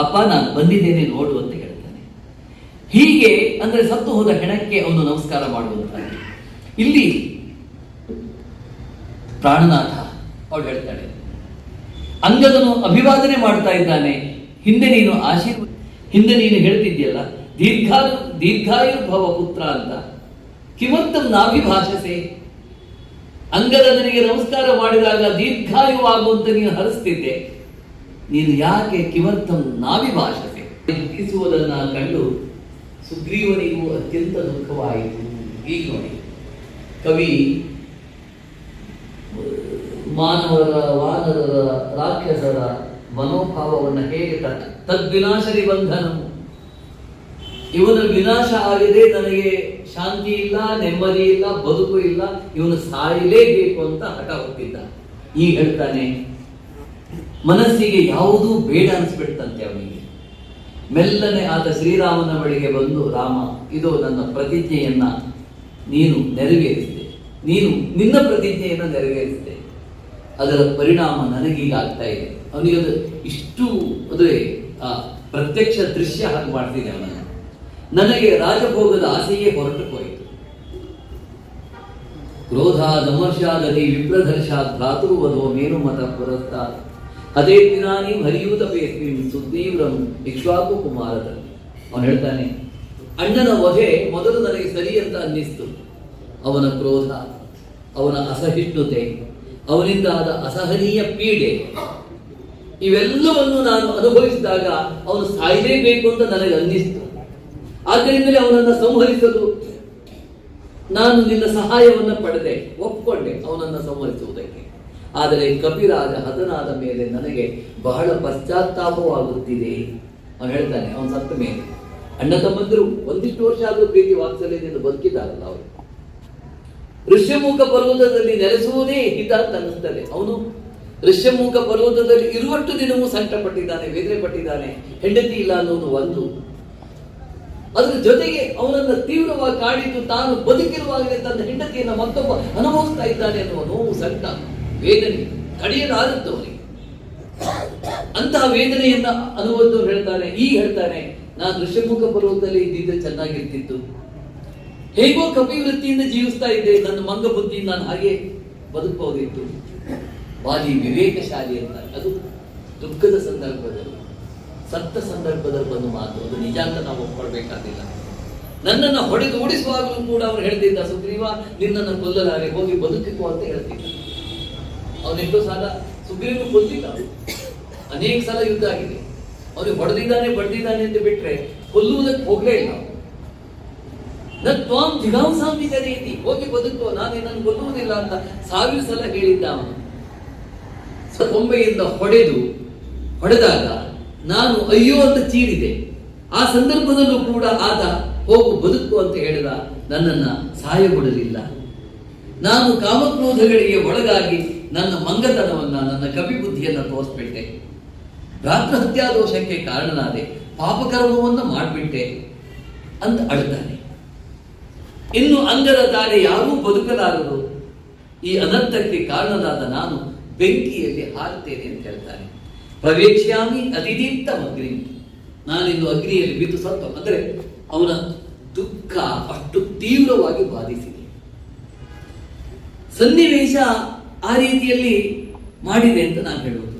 ಅಪ್ಪ, ನಾನು ಬಂದಿದ್ದೇನೆ, ನೋಡು ಅಂತ ಹೇಳ್ತಾನೆ. ಹೀಗೆ ಅಂದ್ರೆ ಸತ್ತು ಹೋದ ಹೆಣಕ್ಕೆ ಅವನು ನಮಸ್ಕಾರ ಮಾಡುವಂತ ಇಲ್ಲಿ ಪ್ರಾಣನಾಥ ಅವಳು ಹೇಳ್ತಾಳೆ, ಅಂಗದನು ಅಭಿವಾದನೆ ಮಾಡ್ತಾ ಇದ್ದಾನೆ, ಹಿಂದೆ ನೀನು ಆಶೀರ್ವ, ಹಿಂದೆ ನೀನು ಹೇಳ್ತಿದ್ಯಲ್ಲ ದೀರ್ಘಾಯು ದೀರ್ಘಾಯುರ್ಭವ ಪುತ್ರ ಅಂತ. ಕಿಮಂತಂ ನಾಭಿಭಾಷಸೆ ಅಂಗದನಿಗೆ ನಮಸ್ಕಾರ ಮಾಡಿದಾಗ ದೀರ್ಘಾಯುವಾಗುವಂತ ನೀನು ಹರಿಸ್ತಿದ್ದೆ. ನೀನು ಯಾಕೆ ಕಿಮರ್ಥಂ ಭಾಷತೆ? ದುಃಖಿಸುವುದನ್ನು ಕಂಡು ಸುಗ್ರೀವನಿಗೂ ಅತ್ಯಂತ ದುಃಖವಾಯಿತು. ಈಗ ನೋಡಿ, ಕವಿ, ಮಾನವರ, ವಾನರರ, ರಾಕ್ಷಸರ ಮನೋಭಾವವನ್ನು ಹೇಗೆ ತದ್ವಿನಾಶರಿ ಬಂಧನವು ಇವನ ವಿನಾಶ ಆಗಿದೆ ನನಗೆ ಶಾಂತಿ ಇಲ್ಲ, ನೆಮ್ಮದಿ ಇಲ್ಲ, ಬದುಕು ಇಲ್ಲ, ಇವನು ಸಾಯಲೇಬೇಕು ಅಂತ ಹಠ ಹೊತ್ತಿದ್ದ ಈಗ ಹೇಳ್ತಾನೆ ಮನಸ್ಸಿಗೆ ಯಾವುದೂ ಬೇಡ ಅನಿಸ್ಬಿಡ್ತಂತೆ ಅವನಿಗೆ. ಮೆಲ್ಲನೆ ಆತ ಶ್ರೀರಾಮನ ಬಳಿಗೆ ಬಂದು, ರಾಮ, ಇದು ನನ್ನ ಪ್ರತಿಜ್ಞೆಯನ್ನ ನೀನು ನೆರವೇರಿಸಿದೆ. ನೀನು ನಿನ್ನ ಪ್ರತಿಜ್ಞೆಯನ್ನು ನೆರವೇರಿಸಿದೆ. ಅದರ ಪರಿಣಾಮ ನನಗೀಗ ಆಗ್ತಾ ಇದೆ. ಅವನಿಗೆ ಅದು ಇಷ್ಟು ಅದೇ ಆ, ಪ್ರತ್ಯಕ್ಷ ದೃಶ್ಯ ಹಾಗೆ ಮಾಡ್ತಿದೆ ಅವನ ನನಗೆ ರಾಜಭೋಗದ ಆಸೆಯೇ ಹೊರಟು ಹೋಯಿತು. ಕ್ರೋಧ ದಮರ್ಷಾದಲ್ಲಿ ವಿಪ್ರದರ್ಶಾತ್ ಭ್ರಾತೃವಧೋ ಮೇನು ಮತ ಅದೇ ದಿನಾನಿ ಹರಿಯೂತ ಪೇಸ್ಮಿಂ ಸುಗ್ರೀವ್ರಂ ಇಕ್ಷ್ವಾಕು ಕುಮಾರದಲ್ಲಿ. ಅವನು ಹೇಳ್ತಾನೆ, ಅಣ್ಣನ ವಧೆ ಮೊದಲು ನನಗೆ ಸರಿ ಅಂತ ಅನ್ನಿಸ್ತು. ಅವನ ಕ್ರೋಧ, ಅವನ ಅಸಹಿಷ್ಣುತೆ, ಅವನಿಂದ ಆದ ಅಸಹನೀಯ ಪೀಡೆ, ಇವೆಲ್ಲವನ್ನು ನಾನು ಅನುಭವಿಸಿದಾಗ ಅವನು ಸಾಯಲೇಬೇಕು ಅಂತ ನನಗೆ ಅನ್ನಿಸ್ತು. ಆದ್ದರಿಂದಲೇ ಅವನನ್ನು ಸಂಹರಿಸಲು ನಾನು ನಿನ್ನ ಸಹಾಯವನ್ನು ಪಡೆದೆ ಒಪ್ಪಿಕೊಂಡೆ ಅವನನ್ನು ಸಂಹರಿಸುವುದಕ್ಕೆ. ಆದರೆ ಕಪಿರಾಜ ಹತನಾದ ಮೇಲೆ ನನಗೆ ಬಹಳ ಪಶ್ಚಾತ್ತಾಪವಾಗುತ್ತಿದೆ ಅವನು ಹೇಳ್ತಾನೆ, ಅವನು ಸತ್ತ ಮೇಲೆ ಅಣ್ಣ ತಮ್ಮಂದಿರು ಒಂದಿಷ್ಟು ವರ್ಷ ಆದರೂ ಪ್ರೀತಿ ವಾತ್ಸಲ್ಯದಿಂದ ಬದುಕಿದಾರಲ್ಲ ಅವರು. ಋಷ್ಯಮುಖ ಪರ್ವತದಲ್ಲಿ ನೆಲೆಸುವುದೇ ಹಿತ ಅಂತ ಅನ್ನಿಸ್ತದೆ. ಅವನು ಋಷ್ಯಮುಖ ಪರ್ವತದಲ್ಲಿ ಇರುವಷ್ಟು ದಿನವೂ ಸಂಕಟ ಪಟ್ಟಿದ್ದಾನೆ ವೇದನೆ ಪಟ್ಟಿದ್ದಾನೆ ಹೆಂಡತಿ ಇಲ್ಲ ಅನ್ನೋದು ಒಂದು. ಅದರ ಜೊತೆಗೆ ಅವನನ್ನ ತೀವ್ರವಾಗಿ ಕಾಡಿದ್ದು ತಾನು ಬದುಕಿರುವಾಗಲೇ ತನ್ನ ಹೆಂಡತಿಯನ್ನು ಮತ್ತೊಬ್ಬ ಅನುಭವಿಸ್ತಾ ಇದ್ದಾನೆ ಅನ್ನುವ ನೋವು ಸಂಕಟ. ವೇದನೆ ತಡೆಯಲಾರದ್ದು ಅವನಿಗೆ ಅಂತಹ ವೇದನೆಯನ್ನ ಅನುಭವಿಸೋರು ಹೇಳ್ತಾನೆ ಈಗ ಹೇಳ್ತಾನೆ ನಾನು ಋಷಮುಖ ಪರ್ವತದಲ್ಲಿ ಇದ್ದಿದ್ದ, ಚೆನ್ನಾಗಿರ್ತಿತ್ತು. ಹೇಗೋ ಕಪಿವೃತ್ತಿಯಿಂದ ಜೀವಿಸ್ತಾ ಇದ್ದೆ, ನನ್ನ ಮಂಗ ಬುದ್ಧಿ ನಾನು ಹಾಗೆ ಬದುಕಬಹುದಿತ್ತು. ಬಾಲಿ ವಿವೇಕಶಾಲಿ ಅಂತ ಅದು ದುಃಖದ ಸಂದರ್ಭದಲ್ಲಿ, ಸತ್ತ ಸಂದರ್ಭದಲ್ಲಿ ಬಂದು ಮಾತು. ಅದು ನಿಜ ಅಂತ ನಾವು ಒಪ್ಪಿಕೊಳ್ಳಬೇಕಾಗಿಲ್ಲ ನನ್ನನ್ನು ಹೊಡೆದು ಓಡಿಸುವಾಗಲೂ ಕೂಡ ಅವ್ರು ಹೇಳ್ತಿದ್ದ, ಸುಗ್ರೀವ, ನಿನ್ನನ್ನು ಕೊಲ್ಲಲಾರೆ, ಹೋಗಿ ಬದುಕಿಕೋ ಅಂತ ಹೇಳ್ತಿದ್ದ. ಅವನೆಷ್ಟೋ ಸಾಲ ಸುಗ್ರೀವನು ಕೊಲ್ಲಿಲ್ಲ ಅವ್ನು. ಅನೇಕ ಸಲ ಯುದ್ಧ ಆಗಿದೆ. ಅವನಿಗೆ ಹೊಡೆದಿದ್ದಾನೆ, ಬಡ್ದಿದ್ದಾನೆ ಅಂತ ಬಿಟ್ರೆ ಕೊಲ್ಲುವುದಕ್ಕೆ ಹೋಗ್ಲೇ ಇಲ್ಲ ಅವ್ನು. ನ ತ್ವಾಂ ಜಿಗಾಂಸಾಮಿ ಜನಯತಿ. ಹೋಗಿ ಬದುಕೋ ನಾನು ಕೊಲ್ಲುವುದಿಲ್ಲ ಅಂತ ಸಾವಿರ ಸಲ ಹೇಳಿದ್ದ ಅವನು. ಕೊಂಬೆಯಿಂದ ಹೊಡೆದು, ಹೊಡೆದಾಗ ನಾನು ಅಯ್ಯೋ ಅಂತ ಚೀರಿದೆ. ಆ ಸಂದರ್ಭದಲ್ಲೂ ಕೂಡ ಆತ ಹೋಗು ಬದುಕು ಅಂತ ಹೇಳಿದ ನನ್ನನ್ನ ಸಾಯಗೊಡಲಿಲ್ಲ ನಾನು ಕಾಮಕ್ರೋಧಗಳಿಗೆ ಒಳಗಾಗಿ ನನ್ನ ಮಂಗತನವನ್ನ, ನನ್ನ ಕವಿ ಬುದ್ಧಿಯನ್ನ ತೋರಿಸ್ಬಿಟ್ಟೆ. ಹತ್ಯಾ ದೋಷಕ್ಕೆ ಕಾರಣನಾದೆ, ಪಾಪಕರ್ಮವನ್ನು ಮಾಡಿಬಿಟ್ಟೆ ಅಂತ ಅಳ್ತಾನೆ ಇನ್ನು ಅಂಗದ ದಾರಿ ಯಾರೂ ಬದುಕಲಾರರು ಈ ಅನರ್ಥಕ್ಕೆ ಕಾರಣನಾದ ನಾನು ಬೆಂಕಿಯಲ್ಲಿ ಹಾರುತ್ತೇನೆ ಅಂತ ಹೇಳ್ತಾನೆ. ಪ್ರವೇಶ್ಯಾಮಿ ಅತಿದೀಪ್ತ ಅಗ್ನಿ ನಾನಿಂದು ಅಗ್ನಿಯಲ್ಲಿ ಬಿದ್ದು ಸತ್ತು, ಅಂದರೆ ಅವನ ದುಃಖ ಅಷ್ಟು ತೀವ್ರವಾಗಿ ಬಾಧಿಸಿದೆ. ಸನ್ನಿವೇಶ ಆ ರೀತಿಯಲ್ಲಿ ಮಾಡಿದೆ ಅಂತ ನಾನು ಹೇಳುವುದು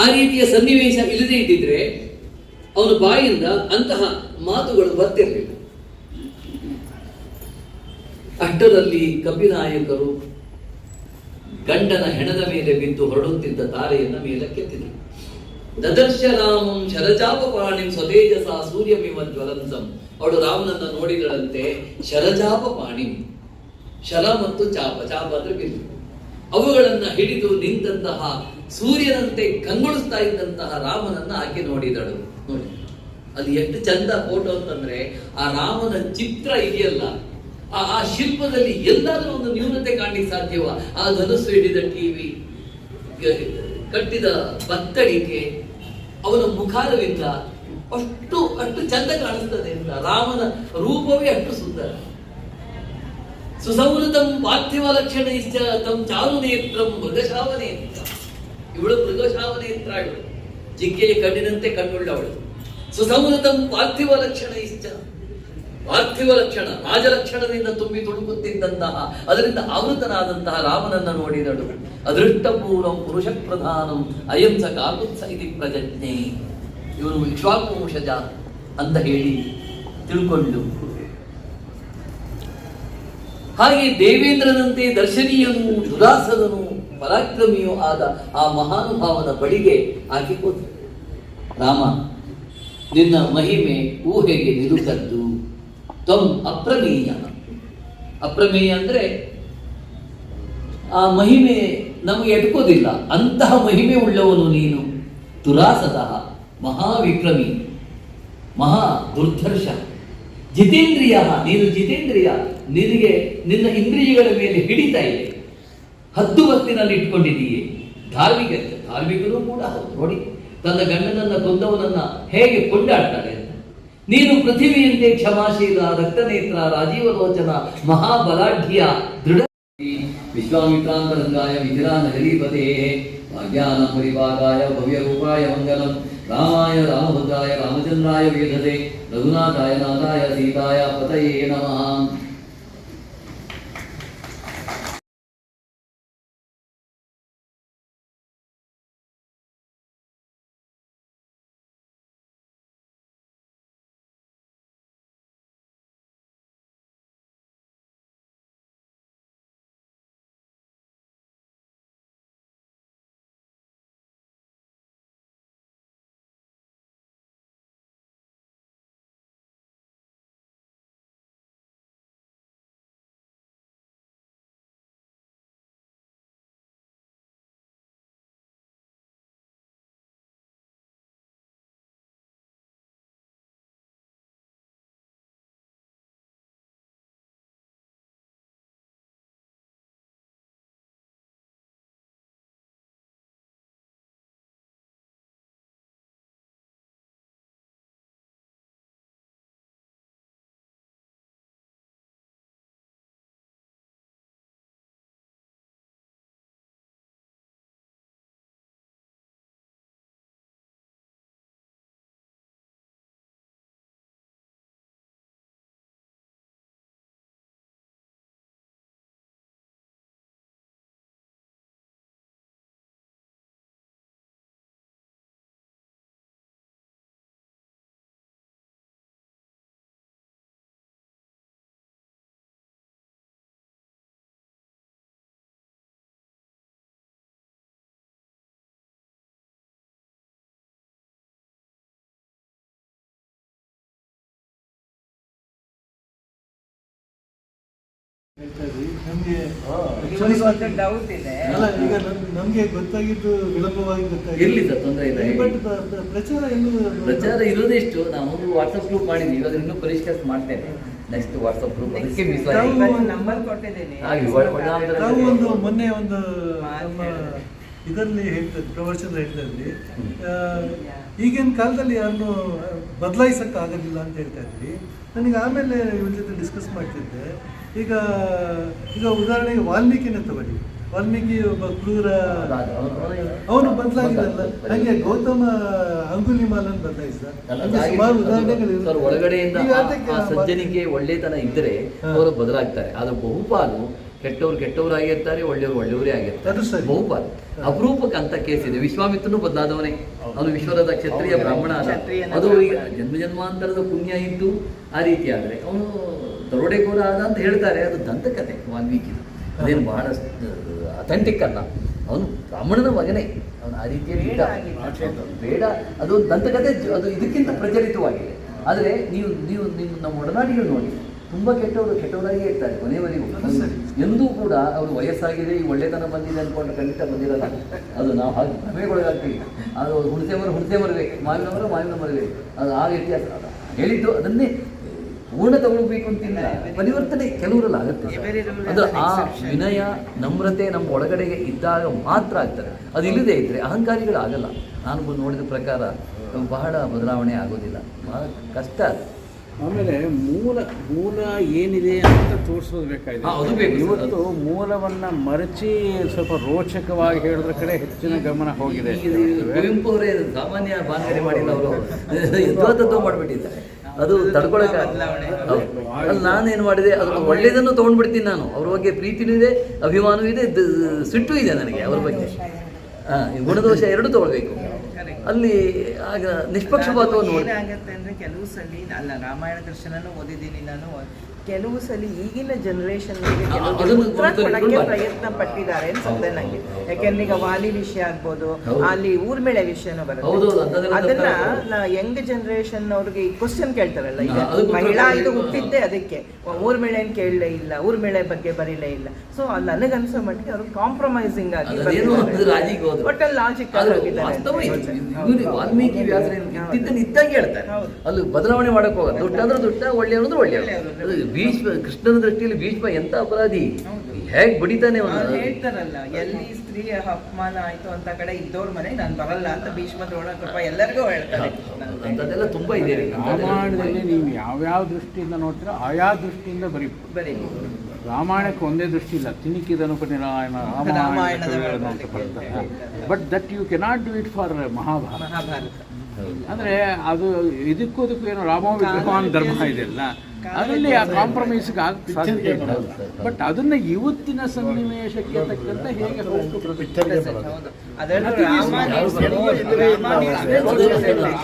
ಆ ರೀತಿಯ ಸನ್ನಿವೇಶ ಇಲ್ಲದೇ ಇದ್ದಿದ್ರೆ ಅವನ ಬಾಯಿಂದ ಅಂತಹ ಮಾತುಗಳು ಬರ್ತಿರಲಿಲ್ಲ. ಅಷ್ಟರಲ್ಲಿ ಕಪಿನಾಯಕರು ಗಂಡನ ಹೆಣದ ಮೇಲೆ ಬಿದ್ದು ಹೊರಡುತ್ತಿದ್ದ ತಾರೆಯನ್ನ ದದರ್ಶ ರಾಮಂ ಶರಜಾಪಾಣಿ ಸ್ವತೇಜಸ ಸೂರ್ಯಮಿವ ಜ್ವಲಂತಂ. ಅವಳು ರಾಮನನ್ನ ನೋಡಿದಳಂತೆ ಶರಜಾಪಾಣಿ ಶರ ಮತ್ತು ಚಾಪ ಚಾಪ ಅಂದ್ರೆ ಬಿಲ್ಲು. ಅವುಗಳನ್ನ ಹಿಡಿದು ನಿಂತಹ ಸೂರ್ಯನಂತೆ ಕಂಗೊಳಿಸ್ತಾ ಇದ್ದಂತಹ ರಾಮನನ್ನ ಆಕೆ ನೋಡಿದಳು. ನೋಡಿ, ಅದು ಎಷ್ಟು ಚಂದ ಫೋಟೋ ಅಂತಂದ್ರೆ ಆ ರಾಮನ ಚಿತ್ರ ಇದೆಯಲ್ಲ. ಆ ಆ ಶಿಲ್ಪದಲ್ಲಿ ಎಲ್ಲಾದ್ರೂ ಒಂದು ನ್ಯೂನತೆ ಕಾಣಲಿಕ್ಕೆ ಸಾಧ್ಯವ? ಆ ಧನಸ್ಸು ಹಿಡಿದ ಟಿವಿ ಕಟ್ಟಿದ ಬತ್ತಡಿಕೆ, ಅವನ ಮುಖಾಲವಿಲ್ಲ ಅಷ್ಟು ಅಷ್ಟು ಚಂದ ಕಾಣಿಸ್ತದೆ. ಅಂತ ರಾಮನ ರೂಪವೇ ಅಷ್ಟು ಸುಂದರ. ತಂ ಚಾರು ನೇತ್ರಂ ಮೃಗಶಾವ ನೇತ್ರ ಇವಳು ಮೃಗಶಾವ ನೇತ್ರ ಇವಳು ಜಿಂಕೆಯ ಕಣ್ಣಿನಂತೆ ಕಣ್ಣುಳ್ಳವಳು. ಸುಸಂವೃತಂ ಪಾರ್ಥಿವ ಲಕ್ಷಣ ಇಷ್ಟ ಪಾರ್ಥಿವ ಲಕ್ಷಣ ರಾಜಲಕ್ಷಣದಿಂದ ತುಂಬಿ ತುಳುಕುತ್ತಿದ್ದಂತಹ ಅದರಿಂದ ಆವೃತನಾದಂತಹ ರಾಮನನ್ನ ನೋಡಿದಳು. ಅದೃಷ್ಟಪೂರ್ವಂ ಪುರುಷ ಪ್ರಧಾನಂ ಅಯಂಸ ಕಾಕುತ್ಸ ಇತಿ ಪ್ರಜಜ್ಞೆ. ಇವನು ಇಕ್ಷ್ವಾಕು ಅಂತ ಹೇಳಿ ತಿಳ್ಕೊಂಡು ಹಾಗೆ ದೇವೇಂದ್ರನಂತೆ ದರ್ಶನೀಯನು ದುರಾಸದನು ಪರಾಕ್ರಮಿಯೂ ಆದ ಆ ಮಹಾನುಭಾವನ ಬಳಿಗೆ ಆಕೆ ಹೋದರು. ರಾಮ, ನಿನ್ನ ಮಹಿಮೆ ಊಹೆಗೆ ನಿಲುಕದ್ದು ತಮ್ ಅಪ್ರಮೇಯ. ಅಪ್ರಮೇಯ ಅಂದ್ರೆ ಆ ಮಹಿಮೆ ನಮಗೆ ಎಟ್ಕೋದಿಲ್ಲ. ಅಂತಹ ಮಹಿಮೆ ಉಳ್ಳವನು ನೀನು. ದುರಾಸದ, ಮಹಾವಿಕ್ರಮಿ, ಮಹಾ ದುರ್ಧರ್ಷ. ಜಿತೇಂದ್ರಿಯ, ನೀನು ಜಿತೇಂದ್ರಿಯ. ನಿನಗೆ ನಿನ್ನ ಇಂದ್ರಿಯಗಳ ಮೇಲೆ ಹಿಡಿತಾ ಇದೆ ಹತ್ತು ಹೊತ್ತಿನಲ್ಲಿ ಇಟ್ಕೊಂಡಿದೀಯೆ ಧಾರ್ಮಿಕ ಧಾರ್ಮಿಕರು ಕೂಡ ಹೌದು. ನೋಡಿ, ತನ್ನ ಗಂಡನನ್ನ ಕೊಂದವನನ್ನ ಹೇಗೆ ಕೊಂಡಾಡ್ತಾರೆ ನೀನು ಪೃಥಿವಿಯಂತೆ ಕ್ಷಮಾಶೀಲ, ರಕ್ತನೇತ್ರ, ರಾಜೀವಲೋಚನ, ಮಹಾಬಲಾಢ್ಯ, ದೃಢ ವಿಶ್ವಾಮಿತ್ರಾಂತರಂಗಾಯ ವಿಧಿರಾ ನಗರೀಪತೆ ಭಾಗ್ಯಾನ ಭವ್ಯ ರೂಪಾಯ ಮಂಗಲಂ, ರಾಮಾಯ ರಾಮಭದ್ರಾಯ, ರಾಮಚಂದ್ರಾಯ ವೇದತೆ, ರಘುನಾಥಾಯ ನಾಥಾಯ ಸೀತಾಯ ಪತಯೇ ನಮಃ. ನಮ್ಗೆ ಅಲ್ಲ ಈಗ ನಮ್- ನಮ್ಗೆ ಗೊತ್ತಾಗಿದ್ದು ವಿಳಂಬವಾಗಿ ಇರ್ಲಿ ಸರ್, ತೊಂದ್ರೆ ಇಲ್ಲ. ಬಟ್ ಪ್ರಚಾರ ಇನ್ನೂ ಪ್ರಚಾರ ಇರೋದಿಷ್ಟು ನಾವು ವಾಟ್ಸಪ್ ಗ್ರೂಪ್ ಮಾಡಿದ್ವಿ ಇವಾಗ ಇನ್ನೂ ಪರಿಷ್ಕರಿಸ್ ಮಾಡ್ತೇನೆ ನೆಕ್ಸ್ಟ್ ವಾಟ್ಸಪ್ ಗ್ರೂಪ್ ಅದಕ್ಕೆ ಇವತ್ತು ನಂಬರ್ ಕೊಟ್ಟಿದ್ದೀನಿ. ತಾವು ಒಂದು ಮೊನ್ನೆ ಒಂದು ನಮ್ಮ. ಇದರಲ್ಲಿ ಹೇಳ್ತದೆ ಪ್ರವಚನ ಹೇಳ್ತದ್ರಿ. ಈಗಿನ ಕಾಲದಲ್ಲಿ ಯಾರನ್ನು ಬದಲಾಯಿಸಕ್ಕೆ ಆಗೋದಿಲ್ಲ ಅಂತ ಹೇಳ್ತಾ ಇದ್ವಿ ನನಗೆ ಆಮೇಲೆ ಇವ್ರ ಜೊತೆ ಡಿಸ್ಕಸ್ ಮಾಡ್ತಿದ್ದೆ. ಈಗ ಈಗ ಉದಾಹರಣೆಗೆ ವಾಲ್ಮೀಕಿನ ತಗೊಳ್ಳಿ. ವಾಲ್ಮೀಕಿ ಒಬ್ಬ ಕ್ರೂರ ಅವನು ಬದಲಾಗಿದ್ದಲ್ಲ. ಹಾಗೆ ಗೌತಮ ಅಂಗುಲಿಮಾಲನ್ ಬದಲಾಯಿಸಿದ. ಉದಾಹರಣೆಗಳು ಸರ್ ಒಳಗಡೆಯಿಂದ ಸಜ್ಜನಿಗೆ ಒಳ್ಳೆತನ ಇದ್ದರೆ ಅವರು ಬದಲಾಗ್ತಾರೆ. ಆದ್ರೆ ಬಹುಪಾಲು ಕೆಟ್ಟವ್ರು ಕೆಟ್ಟವರಾಗಿರ್ತಾರೆ ಒಳ್ಳೆಯವರು ಒಳ್ಳೆಯವರೇ ಆಗಿರ್ತಾರೆ. ಅದು ಸರಿ. ಬಹುಪಾಲು. ಅಪರೂಪಕ್ಕೆ ಅಂತ ಕೇಸ್ ಇದೆ. ವಿಶ್ವಾಮಿತ್ರನು ಬದಲಾದವನೇ. ಅವನು ವಿಶ್ವರದ ಕ್ಷತ್ರಿಯ ಬ್ರಾಹ್ಮಣ ಅದು ಈಗ. ಜನ್ಮ ಜನ್ಮಾಂತರದ ಪುಣ್ಯ ಇದ್ದು ಆ ರೀತಿ ಆದ್ರೆ ಅವನು ದರೋಡೆಕೋರ ಆದ ಅಂತ ಹೇಳ್ತಾರೆ ಅದು ದಂತಕತೆ ವಾಲ್ಮೀಕಿ ಅದೇನು ಬಹಳ ಅಥೆಂಟಿಕ್ ಅಲ್ಲ. ಅವನು ಬ್ರಾಹ್ಮಣನ ಮಗನೇ. ಅವನು ಆ ರೀತಿಯಲ್ಲಿ ಬೇಡ ಅದು ಒಂದು ದಂತಕತೆ ಅದು ಇದಕ್ಕಿಂತ ಪ್ರಚಲಿತವಾಗಿದೆ. ಆದರೆ ನೀವು ನೀವು ನಿಮ್ಮ ನಮ್ಮ ಒಡನಾಡಿಗಳು ನೋಡಿ ತುಂಬ ಕೆಟ್ಟವರು ಕೆಟ್ಟವರಾಗಿಯೇ ಇರ್ತಾರೆ ಕೊನೆಯವರೆಗೂ. ಎಂದೂ ಕೂಡ ಅವರು ವಯಸ್ಸಾಗಿದೆ ಈ ಒಳ್ಳೆತನ ಬಂದಿದೆ ಅಂದ್ಕೊಂಡು ಖಂಡಿತ ಬಂದಿರಲ್ಲ. ಅದು ನಾವು ಹಾಗೆ ಭ್ರಮೆಗೊಳಗಾಗ್ತೀವಿ. ಅದು ಹುಣಸೆ ಮರ ಹುಣಸೆ ಮರಬೇಕು ಮಾವಿನ ಮರ ಮಾವಿನ ಮರಬೇಕು ಅದು ಆ ವ್ಯತ್ಯಾಸ. ಹೇಳಿದ್ದು ಅದನ್ನೇ ಪೂರ್ಣ ತಗೊಳ್ಬೇಕು ಅಂತಿಲ್ಲ. ಪರಿವರ್ತನೆ ಕೆಲವರಲ್ಲಿ ಆಗುತ್ತೆ ಅದು ಆ ವಿನಯ ನಮ್ರತೆ ನಮ್ಮ ಒಳಗಡೆಗೆ ಇದ್ದಾಗ ಮಾತ್ರ ಆಗ್ತದೆ. ಅದು ಇಲ್ಲದೆ ಇದ್ದರೆ ಅಹಂಕಾರಿಗಳಾಗಲ್ಲ ನಾನು ನೋಡಿದ ಪ್ರಕಾರ ಬಹಳ ಬದಲಾವಣೆ ಆಗೋದಿಲ್ಲ. ಬಹಳ ಕಷ್ಟ ಅದು. ಆಮೇಲೆ ಮೂಲ ಮೂಲ ಏನಿದೆ ಅಂತ ತೋರಿಸೋದು ಬೇಕಾಗಿದೆ. ಇವತ್ತು ಮೂಲವನ್ನ ಮರಚಿ ಸ್ವಲ್ಪ ರೋಚಕವಾಗಿ ಹೇಳಿದ್ರ ಕಡೆ ಹೆಚ್ಚಿನ ಗಮನ ಹೋಗಿದೆ. ಕುವೆಂಪು ಅವರೇ ಸಾಮಾನ್ಯ ಬಾಂಧವ್ಯ ಮಾಡಿಲ್ಲ ಅವರು. ಮಾಡಿಬಿಟ್ಟಿದ್ದಾರೆ. ಅದು ತಡ್ಕೊಳಕ ಅದು ನಾನೇನು ಮಾಡಿದೆ ಅದು ಒಳ್ಳೇದನ್ನು ತೊಗೊಂಡ್ಬಿಡ್ತೀನಿ ನಾನು. ಅವ್ರ ಬಗ್ಗೆ ಪ್ರೀತಿನೂ ಇದೆ ಅಭಿಮಾನವೂ ಇದೆ ಸಿಟ್ಟು ಇದೆ ನನಗೆ ಅವ್ರ ಬಗ್ಗೆ. ಹಾಂ ಗುಣದೋಷ ಎರಡು ತೊಗೊಳ್ಬೇಕು. ಅಲ್ಲಿ ಆಗ ನಿಷ್ಪಕ್ಷಪಾತವನ್ನು ಕೆಲವು ಸಲ ಅಲ್ಲ ರಾಮಾಯಣ ದರ್ಶನನೂ ಓದಿದ್ದೀನಿ ನಾನು ಕೆಲವು ಸಲ ಈಗಿನ ಜನರೇಷನ್ ಉತ್ತರ ಕೊಡಕ್ಕೆ ಪ್ರಯತ್ನ ಪಟ್ಟಿದ್ದಾರೆ ಅನ್ಸುತ್ತೆ ನಂಗೆ. ಯಾಕೆಂದ್ರೆ ಈಗ ವಾಲಿ ವಿಷಯ ಆಗ್ಬೋದು. ಅಲ್ಲಿ ಊರ್ಮೇಳೆ ವಿಷಯನೂ ಬರುತ್ತೆ. ಅದನ್ನ. ಯಂಗ್ ಜನರೇಷನ್ ಅವ್ರಿಗೆ ಕ್ವಶನ್ ಕೇಳ್ತಾರಲ್ಲ ಈಗ. ಮಹಿಳಾ ಇದು. ಹುಟ್ಟಿದ್ದೆ ಅದಕ್ಕೆ. ಊರ್ಮಿಳೆನ್ ಕೇಳಲೇ ಇಲ್ಲ ಊರ್ಮೇಳೆ ಬಗ್ಗೆ ಬರೀಲೇ ಇಲ್ಲ. ಸೊ ನನಗನ್ಸೋ ಮಟ್ಟಿಗೆ ಅವರು ಕಾಂಪ್ರಮೈಸಿಂಗ್ ಆಗಿ. ಒಟ್ಟಲ್ಲಿ ಲಾಜಿಕ್. ವಾಲ್ಮೀಕಿ ಇದ್ದಂಗೆ ಹೇಳ್ತಾರೆ. ಅಲ್ಲಿ ಬದಲಾವಣೆ ಮಾಡಕ್ ಹೋಗ ದುಡ್ಡ ಅಂದ್ರೆ ದುಡ್ಡ. ಒಳ್ಳೆಯ ಅಂದ್ರೆ ಒಳ್ಳೆಯ ಒಳ್ಳೆಯವರು. ಭೀಷ್ಮ ಕೃಷ್ಣನ ದೃಷ್ಟಿಯಲ್ಲಿ ಭೀಷ್ಮ ಎಂತ ಅಪರಾಧಿ? ಹೇಗೆ ಬಡಿತಾನೆ ಹೇಳ್ತಾರಲ್ಲ ಎಲ್ಲಿ ಸ್ತ್ರೀಯ ಅಪಮಾನ ಆಯ್ತು ಅಂತ ಕಡೆ ಇದ್ದವ್ರ ಮನೆ ನಾನು ಬರಲ್ಲ ಅಂತ ಭೀಷ್ಮ ದ್ರೋಣ ಕೃಪ ಎಲ್ಲರಿಗೂ ಹೇಳ್ತಾರೆ. ಅಂತದೆಲ್ಲ ತುಂಬಾ ಇದೆ ರಾಮಾಯಣದಲ್ಲಿ ನೀವು ಯಾವ್ಯಾವ ದೃಷ್ಟಿಯಿಂದ ನೋಡ್ತೀರಾ ಆಯಾ ದೃಷ್ಟಿಯಿಂದ ಬರೀ ಬರೀ. ರಾಮಾಯಣಕ್ಕೆ ಒಂದೇ ದೃಷ್ಟಿ ಇಲ್ಲ ತಿನಿಕಿದನು ರಾಮಾಯಣ ರಾಮಾಯಣ ಅಂತ ಬರ್ತಾರೆ but that you cannot do it for Mahabharata. Mahabharata. ಅಂದ್ರೆ ಅದು ಇದಕ್ಕೂ ಅದಕ್ಕೂ ಏನೋ ರಾಮ ವಿಗ್ರಹ ಧರ್ಮ ಇದೆಯಲ್ಲ ಅದರಲ್ಲಿ ಆ ಕಾಂಪ್ರಮೈಸ್ಗೆ ಆಗ ಸಾಧ್ಯತೆ ಇಲ್ಲ. ಹೌದು ಬಟ್ ಅದನ್ನ ಇವತ್ತಿನ ಸನ್ನಿವೇಶಕ್ಕೆ ತಕ್ಕಂತ ಹೇಗೆ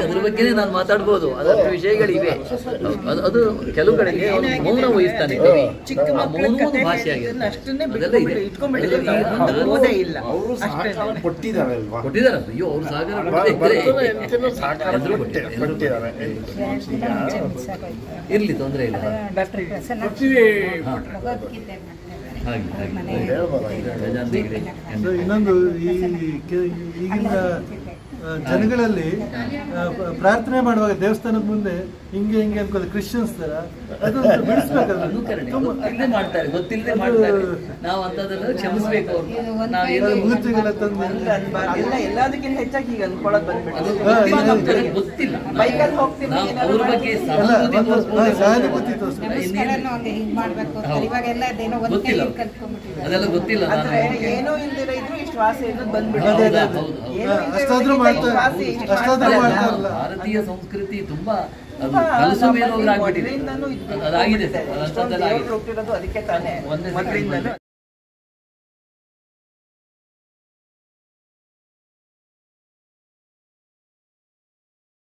ಅದ್ರ ಬಗ್ಗೆನೇ ನಾನು ಮಾತಾಡ್ಬೋದು. ಅದರ ವಿಷಯಗಳಿವೆ. ಅದು- ಅದು ಕೆಲವು ಕಡೆಗೆ ಮೌನ ವಹಿಸ್ತಾನೆ ಚಿಕ್ಕ ಮೌನವೂ ಕಥೆ ಭಾಷೆ ಆಗಿದೆ ಕೊಟ್ಟಿದ್ದಾರೆ ಅಯ್ಯೋ ಅವ್ರು ಸಾಗರ ಇರ್ಲಿ ತೊಂದರೆ ಡಾಕ್ಟರ್ ಇನ್ನೊಂದು ಈ ಕೆ- ಈಗಿನ ಜನಗಳಲ್ಲಿ ಪ್ರಾರ್ಥನೆ ಮಾಡುವಾಗ ದೇವಸ್ಥಾನದ ಮುಂದೆ ಹಿಂಗೆ ಹಿಂಗೆ ಅನ್ಕೋದು ಕ್ರಿಶ್ಚಿಯನ್ಸ್ ತರ ಅದು ಮಾಡ್ತಾರೆ ಗೊತ್ತಿಲ್ಲದೆ ಮಾಡ್ತಾರೆ. ನಾವು ಅಂತದನ್ನ ಕ್ಷಮಿಸ್ಬೇಕು. ಎಲ್ಲ ಎಲ್ಲದಕ್ಕಿಂತ ಹೆಚ್ಚಾಗಿ ಈಗ ಅನ್ಕೊಳ್ಳೋದು ಬಂದ್ಬಿಟ್ಟು. ಗೊತ್ತಿಲ್ಲ, ಬೈಕಲ್ಲಿ ಹೋಗ್ತೀವಿ, ಅವ್ರ ಬಗ್ಗೆ ಸಹಾನುಭೂತಿ ತೋರಿಸ್ಬೋದು. ಅದೇನೋ ಗೊತ್ತಿಲ್ಲ. ಅದೆಲ್ಲ ಗೊತ್ತಿಲ್ಲ ಏನೋ ಇಲ್ದಿರ ಇದ್ರು ಇಷ್ಟು ವಾಸಿ ಬಂದ್ಬಿಟ್ಟು. ಭಾರತೀಯ ಸಂಸ್ಕೃತಿ ತುಂಬಾ ಕಲಸು ಮೇಲೋಗ್ರಾಗ್ಬಿಟ್ಟಿದೆ ಅದಾಗಿದೆ. ಸರ್, ಆಗಿದೆ. ಅದಕ್ಕೆ ತಾನೇ.